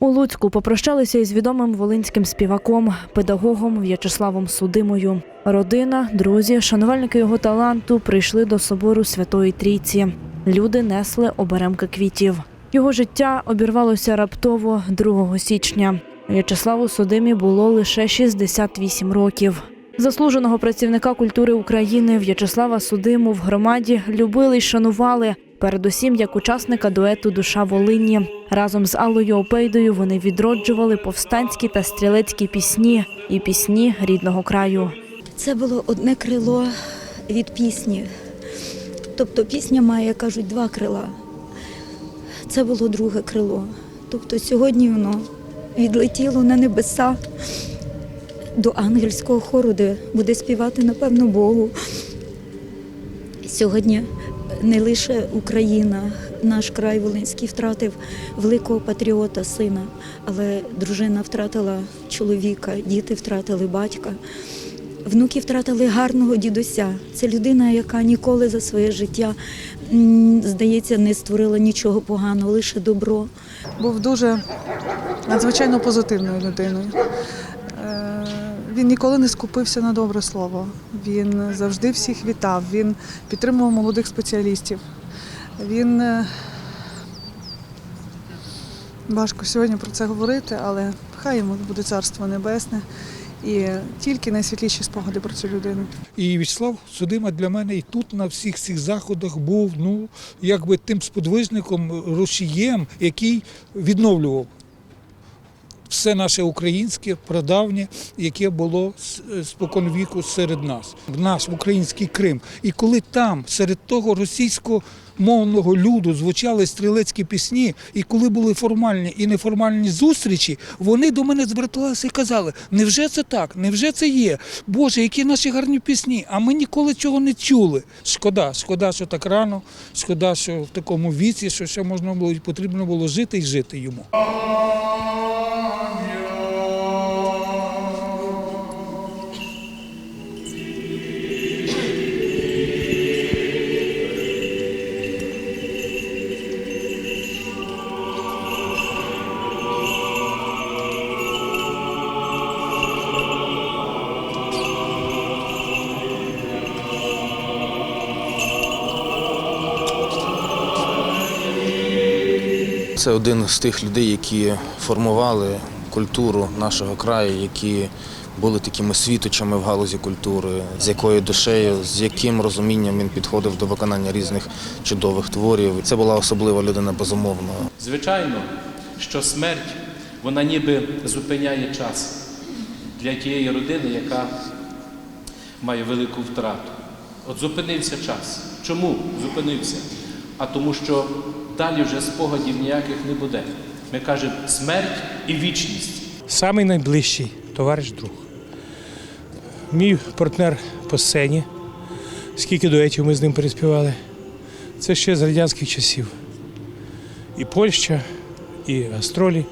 У Луцьку попрощалися із відомим волинським співаком, педагогом В'ячеславом Судимою. Родина, друзі, шанувальники його таланту прийшли до собору Святої Трійці. Люди несли оберемки квітів. Його життя обірвалося раптово 2 січня. В'ячеславу Судимі було лише 68 років. Заслуженого працівника культури України В'ячеслава Судиму в громаді любили й шанували. Передусім, як учасника дуету Душа Волині. Разом з Аллою Опейдою вони відроджували повстанські та стрілецькі пісні і пісні рідного краю. Це було одне крило від пісні. Тобто пісня має, кажуть, два крила. Це було друге крило. Тобто сьогодні воно відлетіло на небеса до ангельського хору, де буде співати, напевно, Богу. Сьогодні не лише Україна, наш край Волинський втратив великого патріота, сина, але дружина втратила чоловіка, діти втратили батька. Внуки втратили гарного дідуся. Це людина, яка ніколи за своє життя, здається, не створила нічого поганого, лише добро. був дуже надзвичайно позитивною людиною. Він ніколи не скупився на добре слово. Він завжди всіх вітав, він підтримував молодих спеціалістів. Він е, важко сьогодні про це говорити, але хай йому буде царство небесне і тільки найсвітліші спогади про цю людину. І Вячеслав Судима для мене і тут на всіх цих заходах був ну якби тим сподвижником, рушієм, який відновлював все наше українське, прадавнє, яке було с- спокон віку серед нас, наш український Крим. І коли там, серед того російськомовного люду, звучали стрілецькі пісні, і коли були формальні і неформальні зустрічі, вони до мене зверталися і казали: невже це так? Невже це є? Боже, які наші гарні пісні? А ми ніколи цього не чули. Шкода, шкода, що так рано, шкода, що в такому віці, що ще можна було і потрібно було жити і жити йому. Це один з тих людей, які формували культуру нашого краю, які були такими світочами в галузі культури, з якою душею, з яким розумінням він підходив до виконання різних чудових творів. Це була особлива людина, безумовно. Звичайно, що смерть вона ніби зупиняє час для тієї родини, яка має велику втрату. От зупинився час. Чому зупинився? А тому, що далі вже спогадів ніяких не буде. Ми кажемо смерть і вічність. Самий найближчий товариш друг. Мій партнер по сцені, скільки дуетів ми з ним переспівали. Це ще з радянських часів. І Польща, і гастролі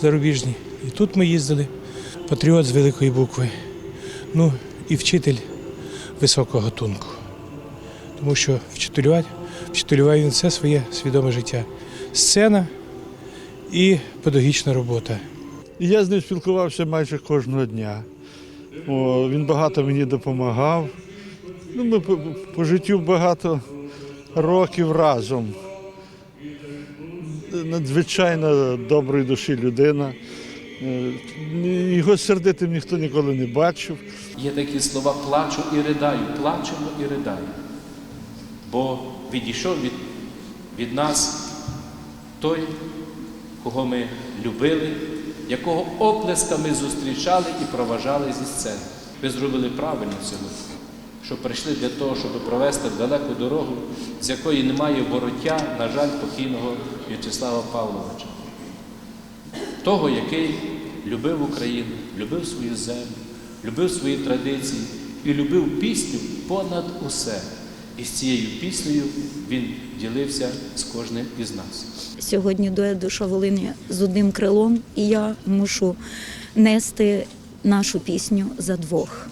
зарубіжні. І тут ми їздили. Патріот з великої букви. Ну і вчитель високого гатунку. Тому що вчителювати, вчителював він все своє свідоме життя. Сцена і педагогічна робота. Я з ним спілкувався майже кожного дня. О, він багато мені допомагав. Ну, ми по, по життю багато років разом. Надзвичайно доброї душі людина. Е, Його сердитим ніхто ніколи не бачив. Є такі слова плачу і ридаю, плачемо і ридаю. Бо відійшов від, від нас той, кого ми любили, якого оплесками зустрічали і проважали зі сцени. Ви зробили правильно сьогодні, що прийшли для того, щоб провести далеку дорогу, з якої немає вороття, на жаль, покійного В'ячеслава Павловича. Того, який любив Україну, любив свою землю, любив свої традиції і любив пісню понад усе. І з цією піснею він ділився з кожним із нас. Сьогодні дует душа Волині з одним крилом, і я мушу нести нашу пісню за двох.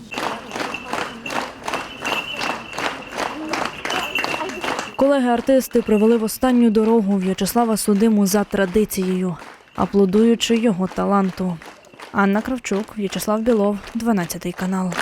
Колеги-артисти провели в останню дорогу В'ячеслава Судиму за традицією. аплодуючи його таланту. Анна Кравчук, В'ячеслав Білов, 12 канал.